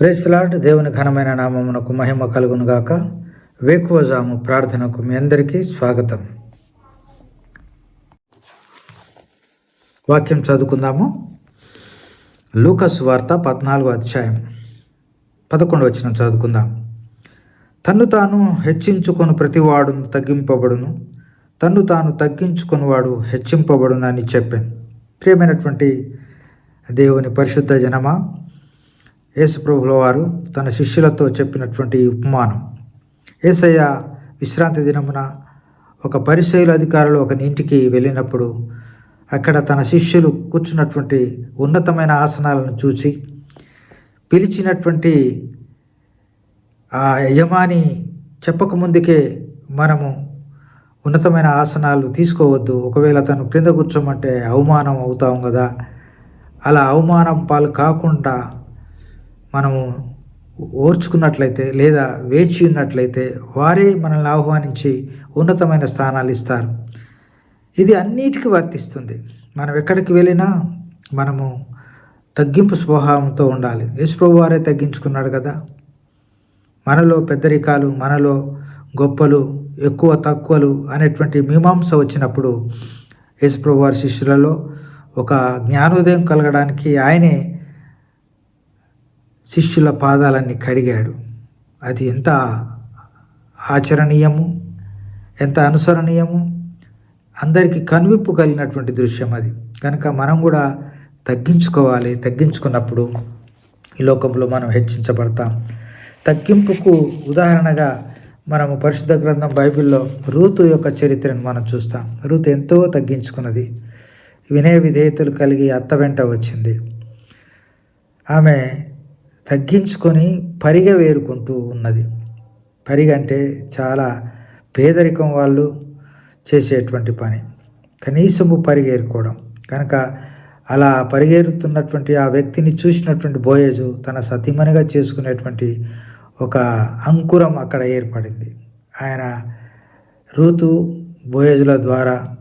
ప్రేస్లాడ్ దేవుని ఘనమైన నామమునకు మహిమ కలుగునుగాక. వేకువజాము ప్రార్థనకు మీ అందరికీ స్వాగతం. వాక్యం చదువుకుందాము. లూకస్ వార్త పద్నాలుగో అధ్యాయం పదకొండు వచ్చిన చదువుకుందాం. తన్ను తాను హెచ్చించుకొని ప్రతివాడును తగ్గింపబడును. తన్ను తాను తగ్గించుకునివాడు హెచ్చింపబడును అని చెప్పాను. ప్రియమైనటువంటి దేవుని పరిశుద్ధ జనమా యేసుప్రభుల వారు తన శిష్యులతో చెప్పినటువంటి ఉపమానం. ఏసయ్య విశ్రాంతి దినమున ఒక పరిశైల అధికారులు ఒక ఇంటికి వెళ్ళినప్పుడు అక్కడ తన శిష్యులు కూర్చున్నటువంటి ఉన్నతమైన ఆసనాలను చూసి పిలిచినటువంటి ఆ యజమాని చెప్పకముందుకే మనము ఉన్నతమైన ఆసనాలు తీసుకోవద్దు ఒకవేళ తను క్రింద కూర్చోమంటే అవమానం అవుతాం కదా. అలా అవమానం పాలు కాకుండా మనము ఓర్చుకున్నట్లయితే లేదా వేచి ఉన్నట్లయితే వారే మనల్ని ఆహ్వానించి ఉన్నతమైన స్థానాలు ఇస్తారు. ఇది అన్నిటికీ వర్తిస్తుంది. మనం ఎక్కడికి వెళ్ళినా మనము తగ్గింపు స్వభావంతో ఉండాలి. యేసుప్రభు వారే తగ్గించుకున్నాడు కదా. మనలో పెద్దరికాలు మనలో గొప్పలు ఎక్కువ తక్కువలు అనేటువంటి మీమాంస వచ్చినప్పుడు యేసుప్రభు వారి శిష్యులలో ఒక జ్ఞానోదయం కలగడానికి ఆయనే శిష్యుల పాదాలన్నీ కడిగాడు. అది ఎంత ఆచరణీయము? ఎంత అనుసరణీయము? అందరికీ కనువిప్పు కలిగినటువంటి దృశ్యం అది. కనుక మనం కూడా తగ్గించుకోవాలి. తగ్గించుకున్నప్పుడు ఈ లోకంలో మనం హెచ్చించబడతాం. తగ్గింపుకు ఉదాహరణగా మనము పరిశుద్ధ గ్రంథం బైబిల్లో రూతు యొక్క చరిత్రను మనం చూస్తాం. రూతు ఎంతో తగ్గించుకున్నది. వినయ విధేయతలు కలిగి అత్త వెంట వచ్చింది. ఆమె తగ్గించుకొని పరిగ వేరుకుంటూ ఉన్నది. పరిగ అంటే చాలా పేదరికం వాళ్ళు చేసేటువంటి పని. కనీసము పరిగేరుకోవడం. కనుక అలా పరిగెరుతున్నటువంటి ఆ వ్యక్తిని చూసినటువంటి బోయేజు తన సతీమణిగా చేసుకునేటువంటి ఒక అంకురం అక్కడ ఏర్పడింది. ఆయన రూతు బోయేజుల ద్వారా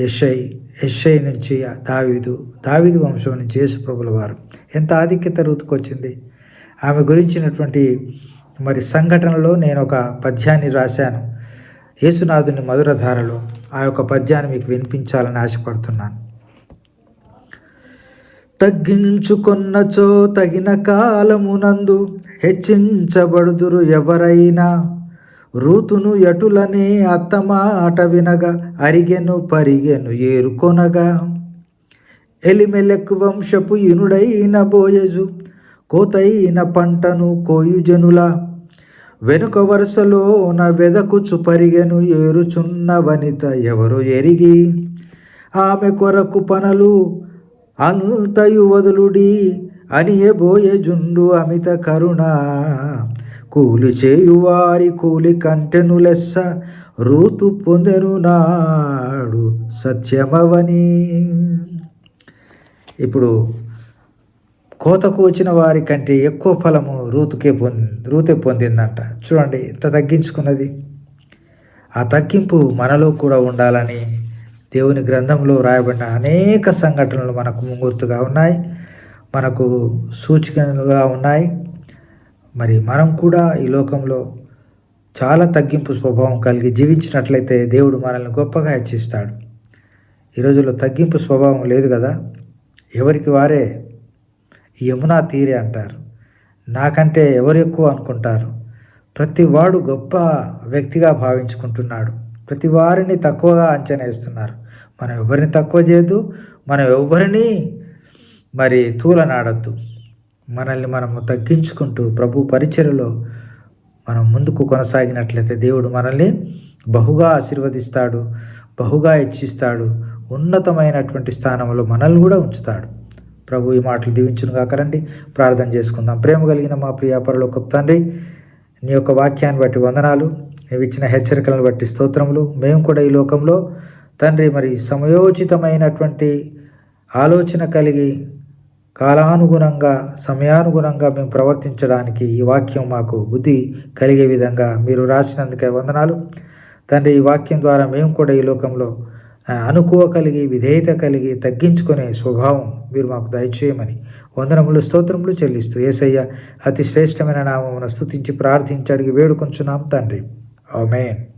యషై యషై నుంచి దావీదు దావీదు వంశం నుంచి యేసుప్రభుల వారు. ఎంత ఆధిక్యత రూతుకొచ్చింది? ఆమె గురించినటువంటి మరి సంఘటనలో నేను ఒక పద్యాన్ని రాశాను. యేసునాథుని మధురధారలో ఆ యొక్క పద్యాన్ని మీకు వినిపించాలని ఆశపడుతున్నాను. తగ్గించుకున్నచో తగిన కాలమునందు హెచ్చించబడుదురు ఎవరైనా. రూతును ఎటులనే అత్తమాట వినగా అరిగెను పరిగెను ఏరుకొనగా. ఎలిమెలెక్కు వంశపు ఇనుడైన బోయజు కోతైన పంటను కోయుజనుల వెనుక వరుసలోన వెదకుచు పరిగెను ఏరుచున్న వనిత ఎవరు ఎరిగి? ఆమె కొరకు పనులు అంతయు వదులుడి అని ఎబోయే జుండు అమిత కరుణ. కూలి చేయువారి కూలి కంటెను లెస్స రూతు పొందెను నాడు సత్యమవని. ఇప్పుడు కోతకు వచ్చిన వారి కంటే ఎక్కువ ఫలము రూతుకే పొంది రూతే పొందిందంట. చూడండి ఇంత తగ్గించుకున్నది. ఆ తగ్గింపు మనలో కూడా ఉండాలని దేవుని గ్రంథంలో రాయబడిన అనేక సంఘటనలు మనకు ముంగుర్తుగా ఉన్నాయి మనకు సూచికలుగా ఉన్నాయి. మరి మనం కూడా ఈ లోకంలో చాలా తగ్గింపు స్వభావం కలిగి జీవించినట్లయితే దేవుడు మనల్ని గొప్పగా హెచ్చిస్తాడు. ఈ రోజుల్లో తగ్గింపు స్వభావం లేదు కదా? ఎవరికి వారే యమునా తీరే అంటారు. నాకంటే ఎవరు ఎక్కువ అనుకుంటారు? ప్రతి వాడు గొప్ప వ్యక్తిగా భావించుకుంటున్నాడు. ప్రతి వారిని తక్కువగా అంచనా వేస్తున్నారు. మనం ఎవరిని తక్కువ చేయదు మనం ఎవరిని మరి తూలనాడద్దు మనల్ని మనము తగ్గించుకుంటూ ప్రభు పరిచయలో మనం ముందుకు కొనసాగినట్లయితే దేవుడు మనల్ని బహుగా ఆశీర్వదిస్తాడు బహుగా ఇచ్చిస్తాడు ఉన్నతమైనటువంటి స్థానంలో మనల్ని కూడా ఉంచుతాడు. ప్రభు ఈ మాటలు దీవించును కాకరండి ప్రార్థన చేసుకుందాం. ప్రేమ కలిగిన మా ప్రియ పరలోక తండ్రి నీ యొక్క వాక్యాన్ని బట్టి వందనాలు. నీవు ఇచ్చిన హెచ్చరికలను బట్టి స్తోత్రములు. మేము కూడా ఈ లోకంలో తండ్రి మరి సమయోచితమైనటువంటి ఆలోచన కలిగి కాలానుగుణంగా సమయానుగుణంగా మేము ప్రవర్తించడానికి ఈ వాక్యం మాకు బుద్ధి కలిగే విధంగా మీరు రాసినందుకే వందనాలు. తండ్రి ఈ వాక్యం ద్వారా మేము కూడా ఈ లోకంలో అనుకువ కలిగి విధేయత కలిగి తగ్గించుకునే స్వభావం మీరు మాకు దయచేయమని. వందనములు స్తోత్రములు చెల్లిస్తూ ఏసయ్య అతి శ్రేష్టమైన నామమున స్తుతించి ప్రార్థించి అడిగి వేడుకొంచున్నాం తండ్రి. ఆమెన్.